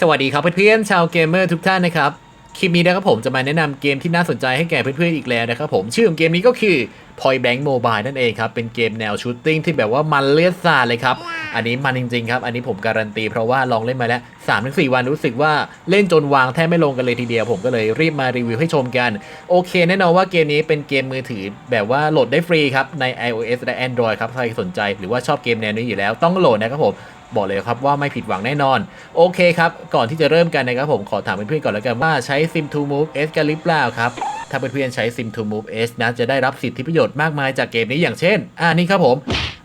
สวัสดีครับเพื่อนๆชาวเกมเมอร์ทุกท่านนะครับ คลิปนี้นะครับผมจะมาแนะนำเกมที่น่าสนใจให้แก่เพื่อนๆอีกแล้วนะครับผมชื่อของเกมนี้ก็คือ Point Blank Mobile นั่นเองครับ เป็นเกมแนวชูตติ้งที่แบบว่ามันเลือดสาดเลยครับ อันนี้มันจริงๆครับ อันนี้ผมการันตีเพราะว่าลองเล่นมาแล้ว3-4 วันรู้สึกว่าเล่นจนวางแทบไม่ลงกันเลยทีเดียว ผมก็เลยรีบมารีวิวให้ชมกัน โอเค แน่นอนว่าเกมนี้เป็นเกมมือถือแบบว่าโหลดได้ฟรีครับใน iOS และ Android ครับใครสนใจหรือว่าชอบเกมแนวนี้อยู่แล้วต้องโหลดนะครับผม บอกเลยครับว่าไม่ผิดหวังแน่นอน โอเคครับ ก่อนที่จะเริ่มกันนะครับผมขอถามเพื่อนๆก่อนแล้วกันว่าใช้ Sim to Move S กันหรือเปล่าครับ ถ้าเพื่อนๆใช้ Sim to Move S นะจะได้รับสิทธิประโยชน์มากมายจากเกมนี้อย่างเช่น อ่านี่ครับผม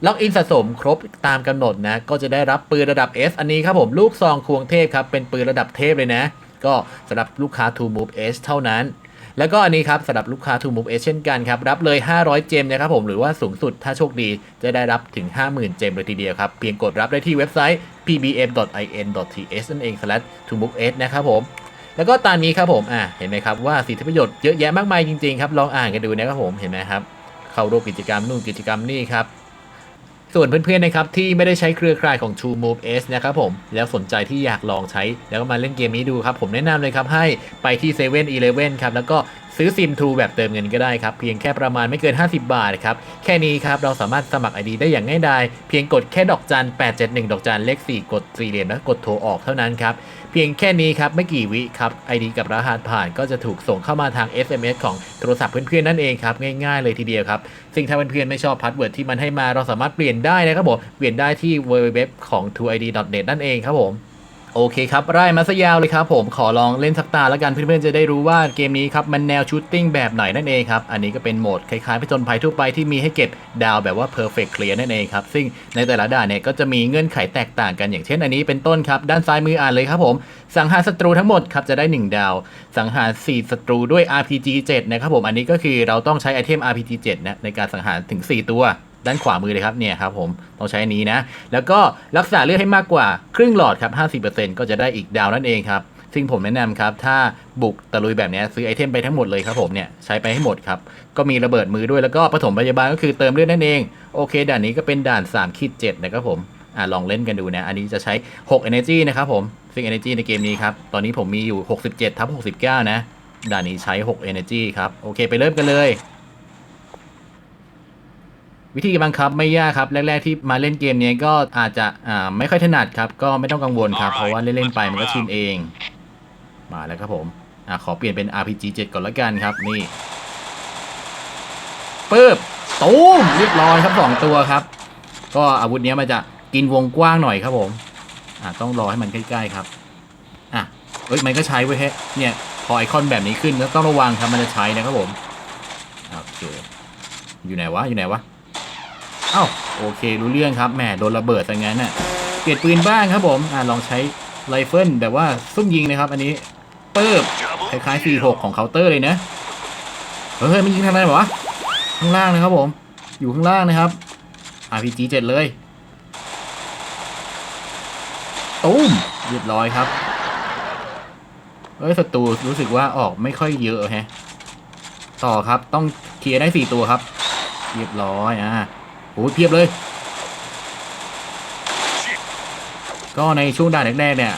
ล็อกอินสะสมครบตามกำหนดนะ ก็จะได้รับปืนระดับ S อันนี้ครับผมลูกซองควงเทพครับเป็นปืนระดับเทพเลยนะ ก็สำหรับลูกค้า to Move S เท่านั้น แล้วก็อันนี้ครับสำหรับลูกค้า To Move S เช่นกันครับรับเลย 500 เจมนะครับผมหรือว่าสูงสุดถ้าโชคดี จะได้รับถึง 50,000 เจมเลยทีเดียวครับ เพียงกดรับได้ที่เว็บไซต์ pbm.in.th นั่นเอง to move s นะครับผมแล้วก็ตามนี้ครับผมอะเห็นไหมครับว่าสิทธิประโยชน์เยอะแยะมากมายจริงๆครับลองอ่านกันดูนะครับผมเห็นไหมครับเข้าร่วมกิจกรรมนู่นกิจกรรมนี่ครับ ส่วนเพื่อนๆนะครับที่ไม่ได้ใช้เครือข่ายของ True Move S นะครับผมแล้วสนใจที่อยากลองใช้แล้วก็มาเล่นเกมนี้ดูครับ ผมแนะนำเลยครับให้ไปที่7 e เ e ่ e อครับแล้วก็ซื้อซิม True แบบเติมเงินก็ได้ครับ เพียงแค่ประมาณไม่เกิน 50 บาทครับ แค่นี้ครับ เราสามารถสมัคร ID ได้อย่างง่ายดาย เพียงกดแค่ดอกจัน 871 ดอกจันเลข 4 กดสี่เหลี่ยมแล้วกดโทรออกเท่านั้นครับ เพียงแค่นี้ครับ ไม่กี่วิครับ ID กับรหัสผ่านก็จะถูกส่งเข้ามาทาง SMS ของโทรศัพท์เพื่อนๆนั่นเองครับ ง่ายๆเลยทีเดียวครับ ซึ่งถ้าเพื่อนๆไม่ชอบพาสเวิร์ดที่มันให้มาเราสามารถเปลี่ยนได้นะครับผมเปลี่ยนได้ที่ www ของ 2id.net นั่นเองครับผม โอเคครับไล่มาซะยาวเลยครับผมขอลองเล่นสักตาแล้วกันเพื่อนๆจะได้รู้ว่าเกมนี้ครับมันแนวชูตติ้งแบบไหนนั่นเองครับ อันนี้ก็เป็นโหมดคล้ายๆผจญภัยทั่วไปที่มีให้เก็บดาวแบบว่า perfect clear นั่นเองครับ ซึ่งในแต่ละด่านเนี่ยก็จะมีเงื่อนไขแตกต่างกันอย่างเช่นอันนี้เป็นต้นครับ ด้านซ้ายมืออ่านเลยครับผม สังหารศัตรูทั้งหมดครับจะได้ 1 ดาว สังหาร4ศัตรูด้วย RPG 7นะครับผมอันนี้ก็คือเราต้องใช้ไอเทม RPG 7นะในการสังหารถึง 4 ตัว ด้านขวามือเลยครับเนี่ยครับผมต้องใช้นี้นะ แล้วก็รักษาเลือดให้มากกว่าครึ่งหลอดครับ 50%ก็จะได้อีกดาวนั่นเองครับซึ่งผมแนะนำครับ ถ้าบุกตะลุยแบบนี้ซื้อไอเทมไปทั้งหมดเลยครับผมเนี่ยใช้ไปให้หมดครับ ก็มีระเบิดมือด้วยแล้วก็ปฐมพยาบาลก็คือเติมเลือดนั่นเอง โอเค ด่านนี้ก็เป็นด่าน3ขีด7นะครับผมอ่าลองเล่นกันดูนะ อันนี้จะใช้ 6 energy นะครับผมซึ่ง energy ในเกมนี้ครับ ตอนนี้ผมมีอยู่ 67ทับ69 นะ ด่านนี้ใช้ 6 energy ครับ โอเค ไปเริ่มกันเลย วิธีบังคับไม่ยากครับแรกๆที่มาเล่นเกมนี้ก็อาจจะอ่าไม่ค่อยถนัดครับ ก็ไม่ต้องกังวลครับ เพราะว่าเล่นๆไปมันก็ชินเอง มาแล้วครับผมอ่าขอเปลี่ยนเป็น RPG 7 ก่อนละกันครับนี่ปึ๊บตูมเรียบร้อยครับสองตัวครับ ก็อาวุธเนี้ยมันจะกินวงกว้างหน่อยครับผมอ่าต้องรอให้มันใกล้ๆครับอะเอ้ยมันก็ใช้ไว้ยเฮ้ยเนี่ยพอไอคอนแบบนี้ขึ้นก็ต้องระวังครับมันจะใช้นะครับผมโอเคอยู่ไหนวะอยู่ไหนวะเอ้าโอเครู้เรื่องครับแหมโดนระเบิดซะงั้นน่ะเปลี่ยนปืนบ้างครับผมอ่าลองใช้ไรเฟิลแบบว่าซุ่มยิงนะครับ อันนี้เปิบคล้ายๆ 46 ของเคาน์เตอร์เลยนะเฮ้ยมันยิงทางไหนวะข้างล่างนะครับผม อยู่ข้างล่างนะครับ RPG 7 เลยตุ้มเรียบร้อยครับเฮ้ยศัตรูรู้สึกว่าออกไม่ค่อยเยอะแฮะ ต่อครับต้องเคลียร์ได้สี่ตัวครับ เรียบร้อยอะ โอ้ยเพียบเลย ก็ในช่วงด่านแรกๆเนี่ย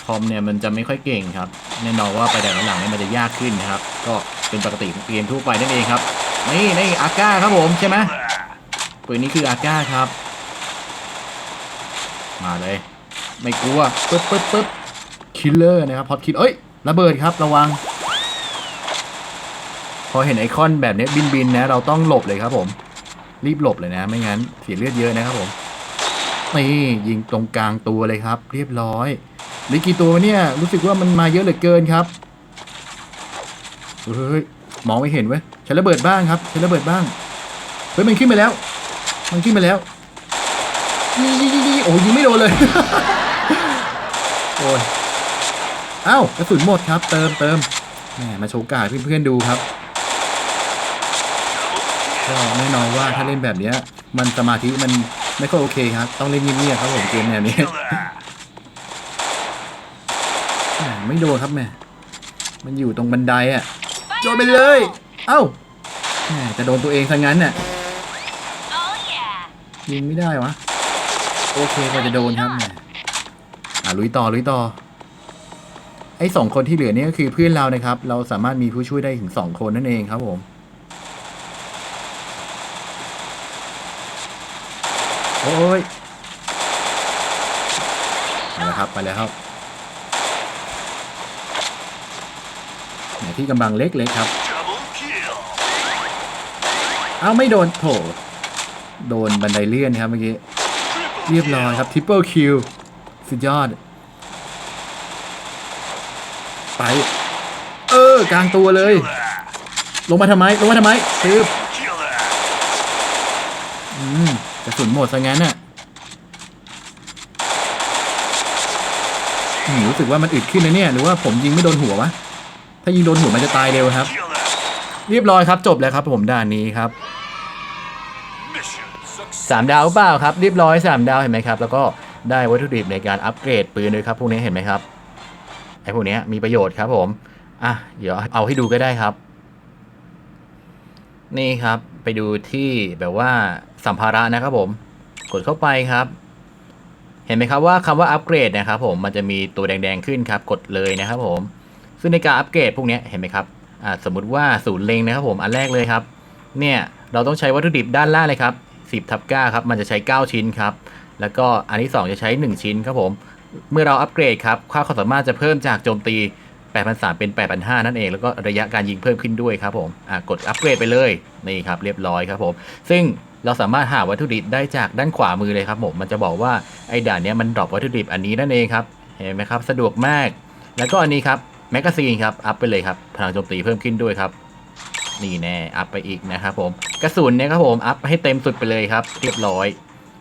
คอมเนี่ยมันจะไม่ค่อยเก่งครับแน่นอนว่าไปด่านหลังเนี่ยมันจะยากขึ้นนะครับ ก็เป็นปกติของเกมทั่วไปนั่นเองครับนี่นี่อาก้าครับผมใช่ไหมปืนนี้คืออาก้าครับ มาเลย ไม่กลัวปึ๊บปึ๊บปึ๊บคิลเลอร์นะครับพอดคิดเอ้ยระเบิดครับระวัง พอเห็นไอคอนแบบนี้บินบินนะ เราต้องหลบเลยครับผม รีบหลบเลยนะ ไม่งั้นเสียเลือดเยอะนะครับผมนี่ยิงตรงกลางตัวเลยครับ เรียบร้อยเหลือกี่ตัวเนี่ยรู้สึกว่ามันมาเยอะเหลือเกินครับเฮ้ยมองไม่เห็นเว้ยใช้ระเบิดบ้างครับใช้ระเบิดบ้างเฮ้ยมันขึ้นไปแล้ว มันขึ้นไปแล้วยิงยิงยิงโอ้ยยิงไม่โดนเลยโอ้ยเอ้ากระสุนหมดครับ เติมเติมแหมมาโชว์กาดเพื่อนๆดูครับ ก็แน่นอนว่าถ้าเล่นแบบเนี้ย มันสมาธิมันไม่ค่อยโอเคครับ ต้องเล่นเงียบๆครับผมเกมแนวนี้ ไม่โดนครับแม่มันอยู่ตรงบันไดอะ โดนไปเลย เอ้าแหมจะโดนตัวเองซะงั้นน่ะยิงไม่ได้วะ โอเคก็จะโดนครับแหมอะลุยต่อลุยต่อไอ้สองคนที่เหลือนี่ก็คือเพื่อนเรานะครับ เราสามารถมีผู้ช่วยได้ถึงสองคนนั่นเองครับผม อ้ยไปแล้วครับไปแล้วครับไหนที่กำบังเล็กๆครับ เอ้าไม่โดนโถโดนบันไดเลื่อนครับเมื่อกี้ เรียบร้อยครับทริปเปิลคิวสุดยอด ไป เออกลางตัวเลย ลงมาทำไม ลงมาทำไมคือ Killer. อืมกระสุน หมดซะงั้นน่ะอืมรู้สึกว่ามันอึดขึ้นนะเนี่ย หรือว่าผมยิงไม่โดนหัววะ ถ้ายิงโดนหัวมันจะตายเร็วครับ เรียบร้อยครับจบแล้วครับผมด่านนี้ครับสามดาวเปล่าครับเรียบร้อยสามดาวเห็นไหมครับ แล้วก็ได้วัตถุดิบในการอัปเกรดปืนด้วยครับพวกนี้เห็นไหมครับไอ้พวกนี้มีประโยชน์ครับผมอะเดี๋ยวเอาให้ดูก็ได้ครับ นี่ครับไปดูที่แบบว่าสัมภาระนะครับผม กดเข้าไปครับ เห็นไหมครับว่าคำว่าอัปเกรดนะครับผมมันจะมีตัวแดงๆขึ้นครับ กดเลยนะครับผม ซึ่งในการอัปเกรดพวกนี้เห็นไหมครับสมมุติว่าศูนย์เลงนะครับผมอันแรกเลยครับ เนี่ยเราต้องใช้วัตถุดิบด้านล่างเลยครับ10ทับ9ครับมันจะใช้ 9 ชิ้นครับ แล้วก็อันที่ 2 จะใช้ 1 ชิ้นครับผม เมื่อเราอัปเกรดครับค่าความสามารถจะเพิ่มจากโจมตี 8,300 เป็น 8,500 นั่นเอง แล้วก็ระยะการยิงเพิ่มขึ้นด้วยครับผม กดอัปเกรดไปเลย นี่ครับ เรียบร้อยครับผม ซึ่ง เราสามารถหาวัตถุดิบได้จากด้านขวามือเลยครับผมมันจะบอกว่าไอ้ด่านนี้มันดรอปวัตถุดิบอันนี้นั่นเองครับเห็นไหมครับสะดวกมาก แล้วก็อันนี้ครับแมกกาซีนครับอัพไปเลยครับพลังโจมตีเพิ่มขึ้นด้วยครับนี่แน่อัพไปอีกนะครับผมกระสุนเนี่ยครับผมอัพให้เต็มสุดไปเลยครับ เรียบร้อย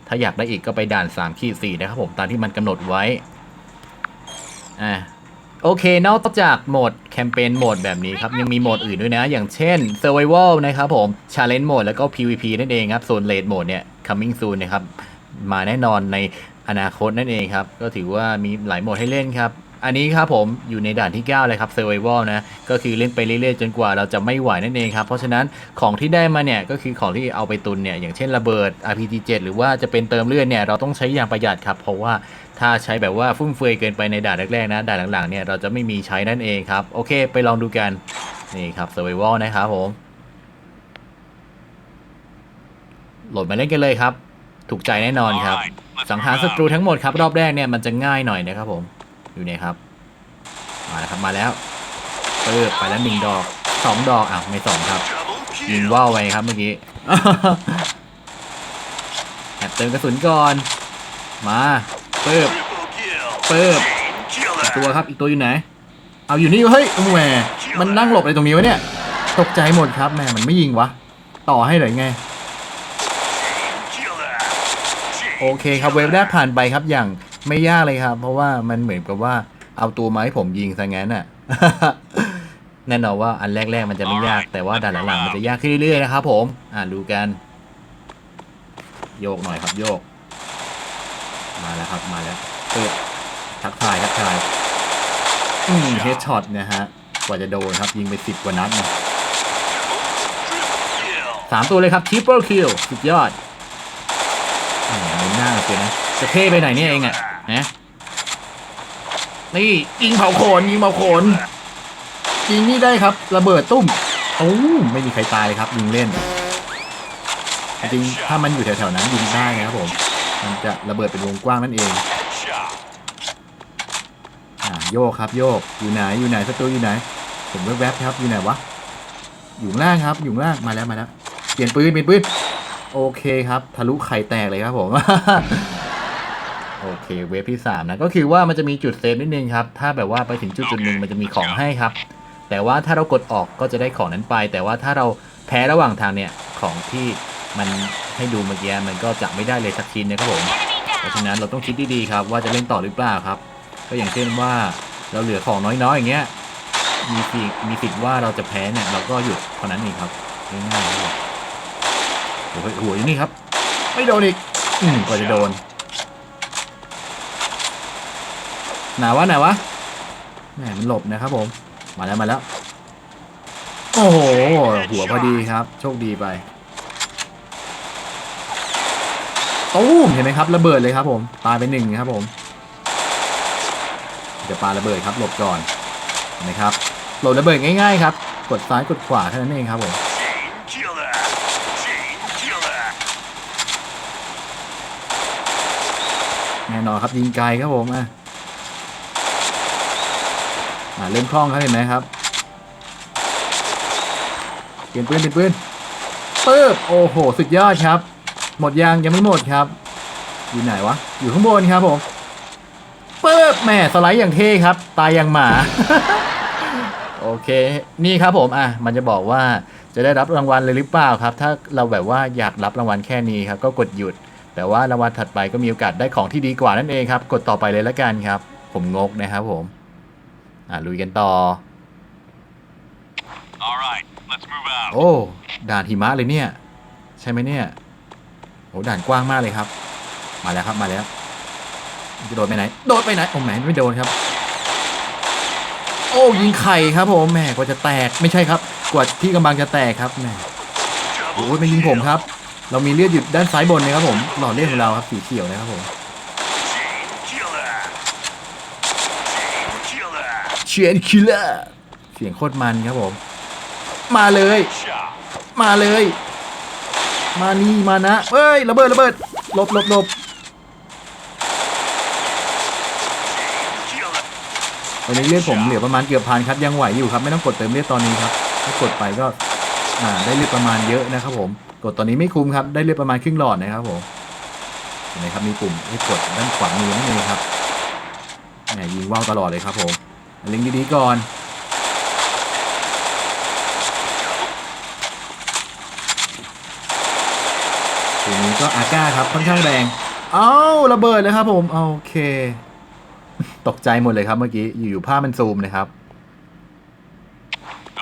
ถ้าอยากได้อีกก็ไปด่าน3ขีด4นะครับผมตามที่มันกำหนดไว้อ่า โอเคนอกจากโหมดแคมเปญโหมดแบบนี้ครับ ยังมีโหมดอื่นด้วยนะ อย่างเช่น Survival นะครับผม Challenge Mode แล้วก็ PVP นั่นเองครับ ส่วน Raid Mode เนี่ย Coming soon นะครับ มาแน่นอนในอนาคตนั่นเองครับ ก็ถือว่ามีหลายโหมดให้เล่นครับ อันนี้ครับผมอยู่ในด่านที่ 9 เลยครับ Survival นะ ก็คือเล่นไปเรื่อยๆ จนกว่าเราจะไม่ไหวนั่นเองครับ เพราะฉะนั้นของที่ได้มาเนี่ยก็คือของที่เอาไปตุนเนี่ยอย่างเช่นระเบิด RPG7 หรือว่าจะเป็นเติมเลือดเนี่ยเราต้องใช้อย่างประหยัดครับเพราะว่า ถ้าใช้แบบว่าฟุ่มเฟือยเกินไปในด่านแรกๆนะด่านหลังๆเนี่ยเราจะไม่มีใช้นั่นเองครับ โอเค ไปลองดูกันนี่ครับ Survival นะครับผมโหลดมาเล่นกันเลยครับ ถูกใจแน่นอนครับ Alright, let's สังหาร move ศั out. ตรูทั้งหมดครับ รอบแรกเนี่ยมันจะง่ายหน่อยนะครับผมอยู่เนี่ยครับ มาแล้วครับมาแล้วเปิดไปแล้วหนึ่งดอกสองดอกอ้าวไม่สองครับ Double ยิง kill. ว่าวไปครับเมื่อกี้แอบเติมกระสุนก่อน มา เปิบเปิบอีกตัวครับอีกตัวอยู่ไหน เอาอยู่นี่เฮ้ยแหมมันนั่งหลบอะไรตรงนี้วะเนี่ยตกใจหมดครับแหมมันไม่ยิงวะต่อให้เลยไง โอเคครับเวฟแรกผ่านไปครับอย่างไม่ยากเลยครับ เพราะว่ามันเหมือนกับว่าเอาตัวมาให้ผมยิงซะงั้นอะแน่นอนว่าอันแรก ๆ มันจะไม่ยากแต่ว่าด่านหลังๆมันจะยากขึ้นเรื่อยๆนะครับผม อ่าดูกัน โยกหน่อยครับโยก มาแล้วครับมาแล้วเปิดทักทายทักทายอืมเฮดช็อตนะฮะกว่าจะโดนครับยิงไปสิบกว่านัดเนี่ยสามตัวเลยครับ triple kill สุดยอดหมมุนหน้าเสียนะจะเท่ไปไหนเนี่ยเองอะนะนี่ยิงเผาโขนยิงเผาโขนยิงนี่ได้ครับ ระเบิดตุ้มโอ้ไม่มีใครตายเลยครับยิงเล่นจริงถ้ามันอยู่แถวๆนั้นยิงได้นะครับผม มันจะระเบิดเป็นวงกว้างนั่นเองอ่าโยกครับโยกอยู่ไหนอยู่ไหนศัตรูอยู่ไหน ผมแวบๆครับอยู่ไหนวะอยู่ล่างครับอยู่ล่างมาแล้วมาแล้วเปลี่ยนปืนเปลี่ยนปืนโอเคครับทะลุไข่แตกเลยครับผมโอเคเวฟที่สามนะก็คือว่ามันจะมีจุดเซฟนิดนึงครับ ถ้าแบบว่าไปถึงจุดจุดหนึ่งมันจะมีของให้ครับ แต่ว่าถ้าเรากดออกก็จะได้ของนั้นไป แต่ว่าถ้าเราแพ้ระหว่างทางเนี่ยของที่มัน ให้ดูเมื่อกี้มันก็จะไม่ได้เลยสักชิ้นนะครับผมเพราะฉะนั้นเราต้องคิดดีๆครับว่าจะเล่นต่อหรือเปล่าครับ ก็อย่างเช่นว่าเราเหลือของน้อยๆอย่างเงี้ยมีสิมีสิทธิ์ว่าเราจะแพ้เนี่ยเราก็หยุดเท่านั้นเองครับง่ายๆครับโอ้โหโอ้โหอยู่นี่ครับ ไม่โดนอีกอืมกว่าจะโดนหนาวะหนาวะแหมมันหลบนะครับผม มาแล้วมาแล้ว โอ้โห หัวพอดีครับ โชคดีไป ตู้มเห็นไหมครับระเบิดเลยครับผมตายไปหนึ่งครับผมจะปาระเบิดครับหลบก่อนเห็นะครับหลดระเบิดง่ายๆครับ กดซ้ายกดขวาแค่นั้นเองครับผมแน่นอนครับยิงไกลครับผมอะอ่าเริ่มคล่องครับเห็นไหมครับเปลี่ยนปืนเปลี่ยนปืนปึ๊บโอ้โห สุดยอดครับ หมดยางยังไม่หมดครับ อยู่ไหนวะ อยู่ข้างบนครับผมปึ๊บแหม่สไลด์อย่างเท่ครับ ตายอย่างหมา โอเค นี่ครับผมอะมันจะบอกว่าจะได้รับรางวัลเลยหรือเปล่าครับ ถ้าเราแบบว่าอยากรับรางวัลแค่นี้ครับ ก็กดหยุด แต่ว่ารางวัลถัดไปก็มีโอกาสได้ของที่ดีกว่านั่นเองครับ กดต่อไปเลยละกันครับ ผมงกนะครับผม อะลุยกันต่อ All right, let's move out. โอ้ด่านหิมะเลยเนี่ย ใช่ไหมเนี่ยโอ้ ด่านกว้างมากเลยครับ มาแล้วครับมาแล้วจะโดดไปไหน โดดไปไหนโอ้แหมไม่โดนครับ โอ้ยิงไข่ครับผมแหมกว่าจะแตกไม่ใช่ครับ กว่าที่กำลังจะแตกครับแหมโอ้ยไม่ยิงผมครับ เรามีเลือดอยู่ด้านซ้ายบนนะครับผมหลอดเลือดของเราครับสีเขียวนะครับผม Chain killer. เชียนคิลเลอร์เสียงโคตรมันครับผม มาเลย มาเลย มานี่มานะเอ้ยระเบิดระเบิดหลบหลบหลบตอนนี้เลือดผมเหลือประมาณเกือบพันครับยังไหวอยู่ครับไม่ต้องกดเติมเลือดตอนนี้ครับถ้ากดไปก็อ่าได้เลือดประมาณเยอะนะครับผมกดตอนนี้ไม่คุ้มครับได้เลือดประมาณครึ่งหลอดนะครับผมเห็นไหมครับมีปุ่มให้กดด้านขวามือนั่นเองครับแหมยิงว่าวตลอดเลยครับผมเล็งดีๆก่อน ทีนี้ก็อาก้าครับค่อนข้างแรง เอ้าระเบิดเลยครับผม โอเค ตกใจหมดเลยครับเมื่อกี้ อยู่ๆภาพมันซูมนะครับ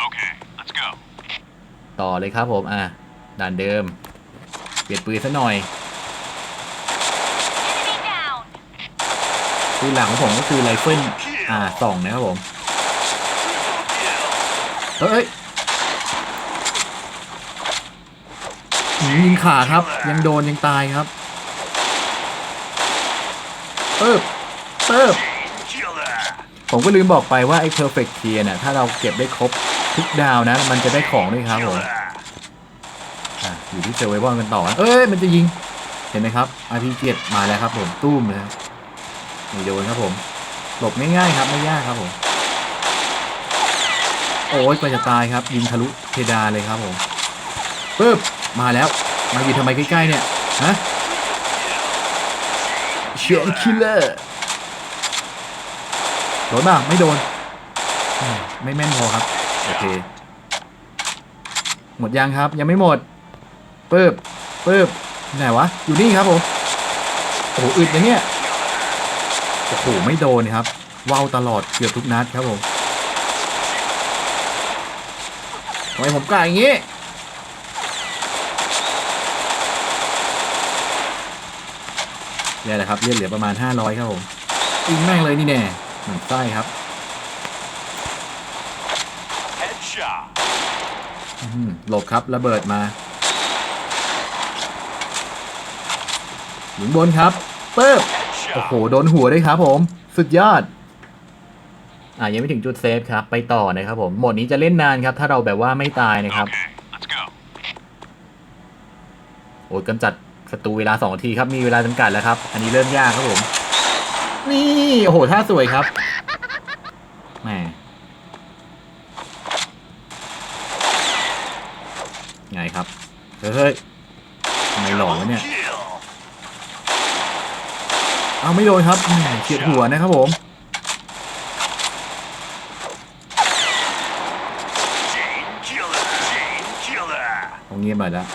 Okay, let's go. ต่อเลยครับผม อะ ด่านเดิม เปลี่ยนปืนซะหน่อย Enemy down. ปืนหลังของผมก็คือไรเฟิลอ่าส่องนะครับผม Triple kill. เอ้ยหืม ยิงขาครับ ยังโดนยังตายครับเปิบเปิบผมก็ลืมบอกไปว่าไอ้ perfect tier เนี่ยถ้าเราเก็บได้ครบทุกดาวนะ มันจะได้ของด้วยครับผมอยู่ที่เซอร์ไวบอลกันต่อนะเอ้ยมันจะยิง เห็นไหมครับ RPG มาแล้วครับผมตุ้มเลยครับไม่โดนครับผม หลบง่ายๆครับไม่ยากครับผมโอ้ยกว่าจะตายครับ ยิงทะลุเพดานเลยครับผมปึ๊บมาแล้ว มาอยู่ทำไมใกล้ๆเนี่ย ฮะเชียนคิลเลอร์โดนป่ะไม่โดนอืมไม่แม่นพอครับ โอเค หมดยังครับ ยังไม่หมดปึ๊บปึ๊บไหนวะ อยู่นี่ครับผม โอ้โหอึดนะเนี่ย โอ้โห ไม่โดนครับว่าวตลอดเกือบทุกนัดครับผมทำไมผมกล้าอย่างงี้ เนี่ยแหละครับเลือดเหลือประมาณ 500 ครับผมยิงแม่งเลยนี่แน่หมันไส้ครับ Headshot. อื้อหือหลบครับระเบิดมาหลุนบนครับเปิบโอ้โห Headshot. โดนหัวด้วยครับผม สุดยอด อ่ายังไม่ถึงจุดเซฟครับ ไปต่อนะครับผมโหมดนี้จะเล่นนานครับ ถ้าเราแบบว่าไม่ตายนะครับ Okay, let's go. โอ้ยกำจัด ศัตรูเวลา2นาทีครับมีเวลาจำกัดแล้วครับ อันนี้เริ่มยากครับผม นี่โอ้โหท่าสวยครับแหมไงครับเฮ้ยทำไมหลอนวะเนี่ยเอาไม่โดนครับเฉียดหัวนะครับผม Chain killer. Chain killer. ตรงเงียบหน่อยแล้วไ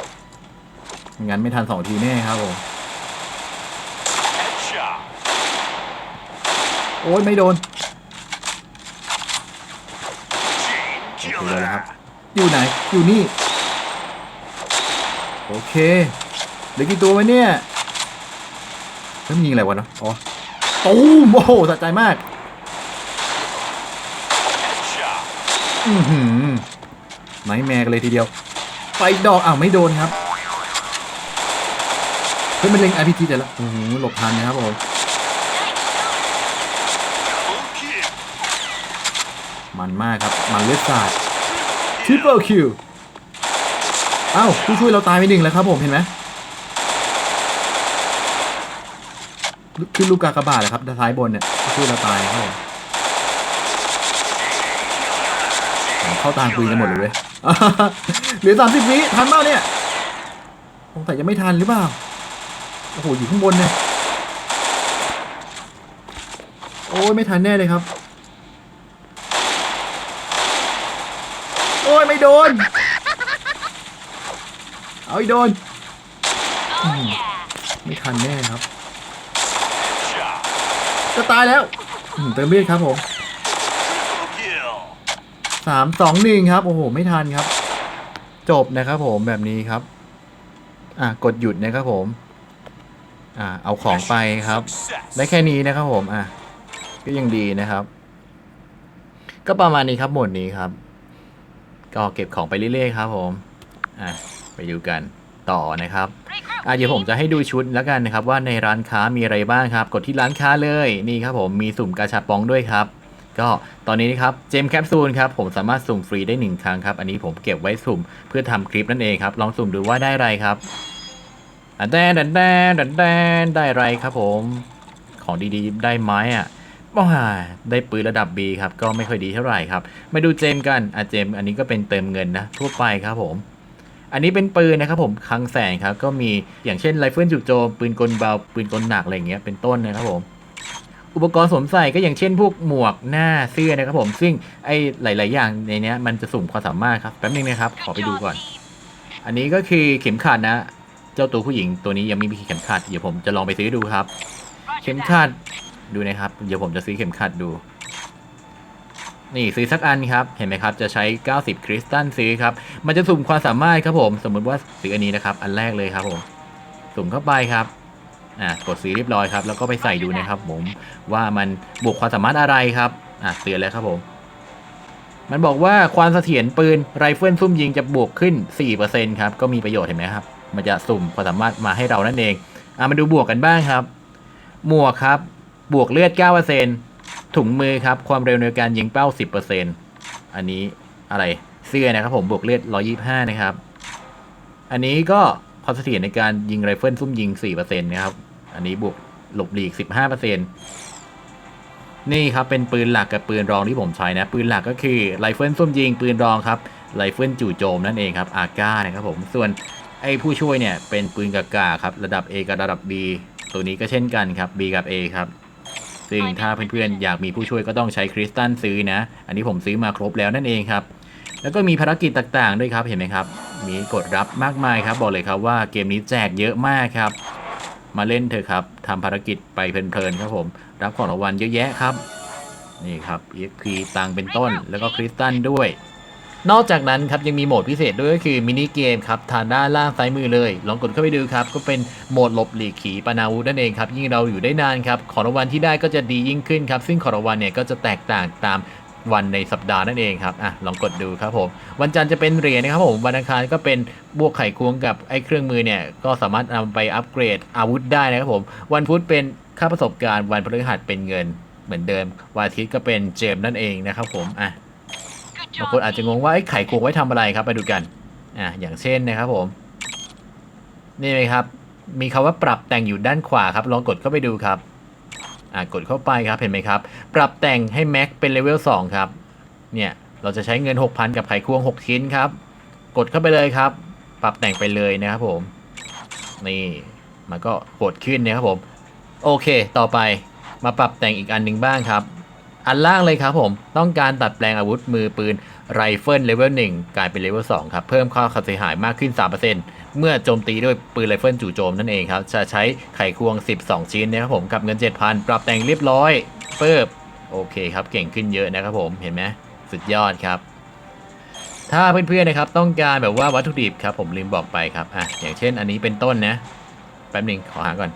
ม่ งั้นไม่ทันสองทีแน่ครับผม Headshot. โอ้ยไม่โดน Chain โอเคเลย killer. ครับ อยู่ไหน อยู่นี่ โอเคเหลือกี่ตัววะเนี่ยเริ่มยิงอะไรวะเนาะอ๋อตูมโอ้โหสะใจมาก Headshot. อือหือไนท์แมร์กันเลยทีเดียว ไปดอกอ้าวไม่โดนครับ เฮ้ยมันเล็ง RPG แต่ละโอ้โหหลบทันนะครับผมมันมากครับ มันเลือดสาดทริปเปิลคิวอ้าวผู้ช่วยเราตายไปหนึ่งแล้วครับผมเห็นไหมขึ้นลูกกากระบาทนะครับด้านซ้ายบนเนี่ยผู้ช่วยเราตายครับผมเข้าตามคุยกันหมดเลยเว้ยเหลือสามสิบวิทันเปล่าเนี่ยสงสัยจะไม่ทันหรือเปล่า โอ้โหอยู่ข้างบนเนี่ยโอ้ยไม่ทันแน่เลยครับ โอ้ยไม่โดน เอาอีกโดน Oh yeah. ไม่ทันแน่ครับ จะตายแล้วเติมเลือดครับผมสามสองหนึ่งครับ โอ้โห ไม่ทันครับ จบนะครับผมแบบนี้ครับ อะ กดหยุดนะครับผม อ่าเอาของไปครับ ได้แค่นี้นะครับผมอะก็ยังดีนะครับ ก็ประมาณนี้ครับหมดนี้ครับ ก็เก็บของไปเรื่อยๆครับ ผมอะไปดูกันต่อนะครับอะเดี๋ยวผมจะให้ดูชุดแล้วกันนะครับ ว่าในร้านค้ามีอะไรบ้างครับ กดที่ร้านค้าเลยนี่ครับ ผมมีสุ่มกาชาปองด้วยครับ ก็ตอนนี้นะครับเจมแคปซูลครับผมสามารถสุ่มฟรีได้หนึ่งครั้งครับ อันนี้ผมเก็บไว้สุ่มเพื่อทำคลิปนั่นเองครับ ลองสุ่มดูว่าได้อะไรครับ อะแดนแดนแดนแดนแดนได้ไรครับผม ของดีๆ ได้ไม้อะว้าได้ปืนระดับ B ครับ ก็ไม่ค่อยดีเท่าไหร่ครับ มาดูเจมกันอะเจม อันนี้ก็เป็นเติมเงินนะ ทั่วไปครับผม อันนี้เป็นปืนนะครับผมคลังแสงครับ ก็มีอย่างเช่นไรเฟิลจู่โจมปืนกลเบา ปืนกลหนักอะไรอย่างเงี้ย เป็นต้นนะครับผม อุปกรณ์สวมใส่ก็อย่างเช่นพวกหมวกหน้าเสื้อนะครับผม ซึ่งไอ้หลาย ๆ อย่างในเนี้ยมันจะสุ่มความสามารถครับ แป๊บนึงนะครับ ขอไปดูก่อน อันนี้ก็คือเข็มขัดนะ เจ้าตัวผู้หญิงตัวนี้ยังไม่มีเข็มขัด เดี๋ยวผมจะลองไปซื้อดูครับ Roger เข็ม that. ขัดดูนะครับ เดี๋ยวผมจะซื้อเข็มขัดดู นี่ซื้อสักอันครับ เห็นไหมครับ จะใช้ 90 คริสตัลซื้อครับ มันจะสุ่มความสามารถครับผม สมมุติว่าซื้ออันนี้นะครับ อันแรกเลยครับผม สุ่มเข้าไปครับ อะ กดซื้อเรียบร้อยครับ แล้วก็ไปใส่ดูนะครับ ผม ว่ามันบวกความสามารถอะไรครับ อะเตือนแล้วครับผมมันบอกว่าความเสถียรปืนไรเฟิลซุ่มยิงจะบวกขึ้น 4%ครับ ก็มีประโยชน์เห็นไหมครับ มันจะสุ่มความสามารถมาให้เรานั่นเองอะมาดูบวกกันบ้างครับ หมวกครับ บวกเลือด 9%ถุงมือครับ ความเร็วในการยิงเป้า 10%อันนี้อะไรเสื้อนะครับผมบวกเลือด 125 นะครับ อันนี้ก็ความเสถียรในการยิงไรเฟิลซุ่มยิง 4%นะครับ อันนี้บวกหลบหลีก 15%นี่ครับเป็นปืนหลักกับปืนรองที่ผมใช้นะ ปืนหลักก็คือไรเฟิลซุ่มยิงปืนรองครับไรเฟิลจู่โจมนั่นเองครับอาก้านะครับผมส่วน ไอ้ผู้ช่วยเนี่ยเป็นปืนกากาครับระดับ A กับระดับ B ตัวนี้ก็เช่นกันครับ B กับ A ครับ ซึ่งถ้าเพื่อนๆอยากมีผู้ช่วยก็ต้องใช้คริสตัลซื้อนะ อันนี้ผมซื้อมาครบแล้วนั่นเองครับ แล้วก็มีภารกิจต่างๆด้วยครับเห็นไหมครับ มีกดรับมากมายครับ บอกเลยครับว่าเกมนี้แจกเยอะมากครับ มาเล่นเถอะครับทำภารกิจไปเพลินๆครับผม รับของรางวัลเยอะแยะครับ นี่ครับ EXP ตังเป็นต้น แล้วก็คริสตัลด้วย นอกจากนั้นครับยังมีโหมดพิเศษด้วยก็คือมินิเกมครับทางด้านล่างซ้ายมือเลย ลองกดเข้าไปดูครับ ก็เป็นโหมดหลบหลีกขีปนาวุธนั่นเองครับ ยิ่งเราอยู่ได้นานครับของรางวัลที่ได้ก็จะดียิ่งขึ้นครับ ซึ่งของรางวัลเนี่ยก็จะแตกต่างตามวันในสัปดาห์นั่นเองครับ อะ ลองกดดูครับผม วันจันทร์จะเป็นเหรียญนะครับผม วันอังคารก็เป็นบวกไข่ควงกับไอ้เครื่องมือเนี่ย ก็สามารถนำไปอัปเกรดอาวุธได้นะครับผม วันพุธเป็นค่าประสบการณ์ วันพฤหัสเป็นเงินเหมือนเดิม วันอาทิตย์ก็เป็นเจมนั่นเองนะครับผม อะ บางคนอาจจะงงว่าไอ้ไข่ควงไว้ทำอะไรครับไปดูกันอ่าอย่างเช่นนะครับผม นี่เลยครับ มีคำว่าปรับแต่งอยู่ด้านขวาครับ ลองกดเข้าไปดูครับอ่ากดเข้าไปครับเห็นไหมครับ ปรับแต่งให้แม็กเป็นเลเวล2ครับ เนี่ยเราจะใช้เงิน 6,000 กับไขควง 6 ชิ้นครับ กดเข้าไปเลยครับ ปรับแต่งไปเลยนะครับผม นี่มันก็กดขึ้นนะครับผม โอเค ต่อไปมาปรับแต่งอีกอันหนึ่งบ้างครับ อันล่างเลยครับผม ต้องการตัดแปลงอาวุธมือปืนไรเฟิลเลเวล1กลายเป็นเลเวล2ครับ เพิ่มค่าเสียหายมากขึ้น 3%เมื่อโจมตีด้วยปืนไรเฟิลจู่โจมนั่นเองครับ จะใช้ไขควง 12 ชิ้นนะครับผมกับเงิน 7,000 ปรับแต่งเรียบร้อยเปิบโอเคครับ เก่งขึ้นเยอะนะครับผมเห็นไหมสุดยอดครับ ถ้าเพื่อนๆนะครับต้องการแบบว่าวัตถุดิบครับผมลืมบอกไปครับอะอย่างเช่นอันนี้เป็นต้นนะแป๊บหนึงขอหาก่อน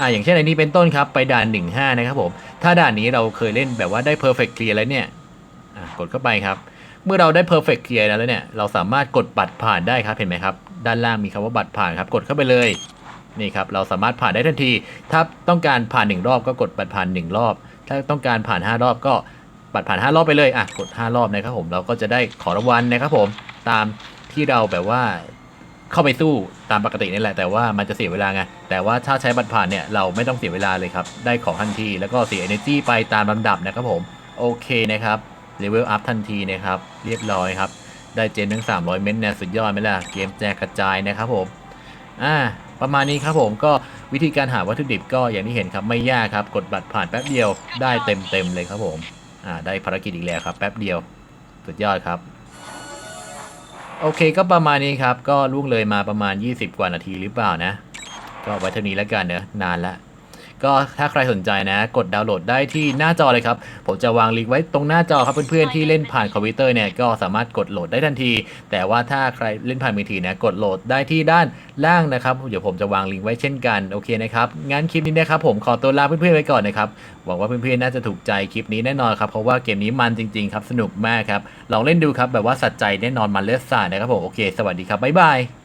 อ่าอย่างเช่นอันนี้เป็นต้นครับไปด่าน 15 นะครับผมถ้าด่านนี้เราเคยเล่นแบบว่าได้ perfect clear แล้วเนี่ยอ่ากดเข้าไปครับ เมื่อเราได้ perfect clear แล้วเนี่ยเราสามารถกดบัตรผ่านได้ครับเห็นไหมครับด้านล่างมีคำว่าบัตรผ่านครับกดเข้าไปเลยนี่ครับเราสามารถผ่านได้ทันที ถ้าต้องการผ่านหนึ่งรอบก็กดบัตรผ่านหนึ่งรอบ ถ้าต้องการผ่านห้ารอบก็บัตรผ่าน 5 รอบไปเลยอะกด 5 รอบนะครับผมเราก็จะได้ขอรางวัลนะครับผมตามที่เราแบบว่า เข้าไปสู้ตามปกตินี่แหละ แต่ว่ามันจะเสียเวลาไง แต่ว่าถ้าใช้บัตรผ่านเนี่ยเราไม่ต้องเสียเวลาเลยครับ ได้ของทันทีแล้วก็เสีย energy ไปตามลำดับนะครับผมโอเคนะครับเลเวลอัพทันทีนะครับ เรียบร้อยครับ ได้เจนทั้ง 300 เมตรเนี่ยสุดยอดไหมล่ะ เกมแจกกระจายนะครับผมอ่าประมาณนี้ครับผมก็วิธีการหาวัตถุดิบก็อย่างที่เห็นครับไม่ยากครับ กดบัตรผ่านแป๊บเดียวได้เต็มเต็มเลยครับผมอ่าได้ภารกิจอีกแล้วครับ แป๊บเดียว สุดยอดครับ โอเคก็ประมาณนี้ครับ ก็ล่วงเลยมาประมาณ 20 กว่านาทีหรือเปล่านะ ก็ไว้เท่านี้แล้วกันเนอะนานละ ก็ถ้าใครสนใจนะ กดดาวน์โหลดได้ที่หน้าจอเลยครับ ผมจะวางลิงก์ไว้ตรงหน้าจอครับเพื่อนๆที่เล่นผ่านคอมพิวเตอร์เนี่ยก็สามารถกดโหลดได้ทันที แต่ว่าถ้าใครเล่นผ่านมือถือนะกดโหลดได้ที่ด้านล่างนะครับเดี๋ยวผมจะวางลิงก์ไว้เช่นกันโอเคนะครับงั้นคลิปนี้นะครับผมขอตัวลาเพื่อนๆไว้ก่อนนะครับหวังว่าเพื่อนๆน่าจะถูกใจคลิปนี้แน่นอนครับเพราะว่าเกมนี้มันจริงๆครับสนุกมากครับลองเล่นดูครับแบบว่าสัใจแน่นอนมันเลือดสาดนะครับผมโอเค สวัสดีครับบ๊ายบาย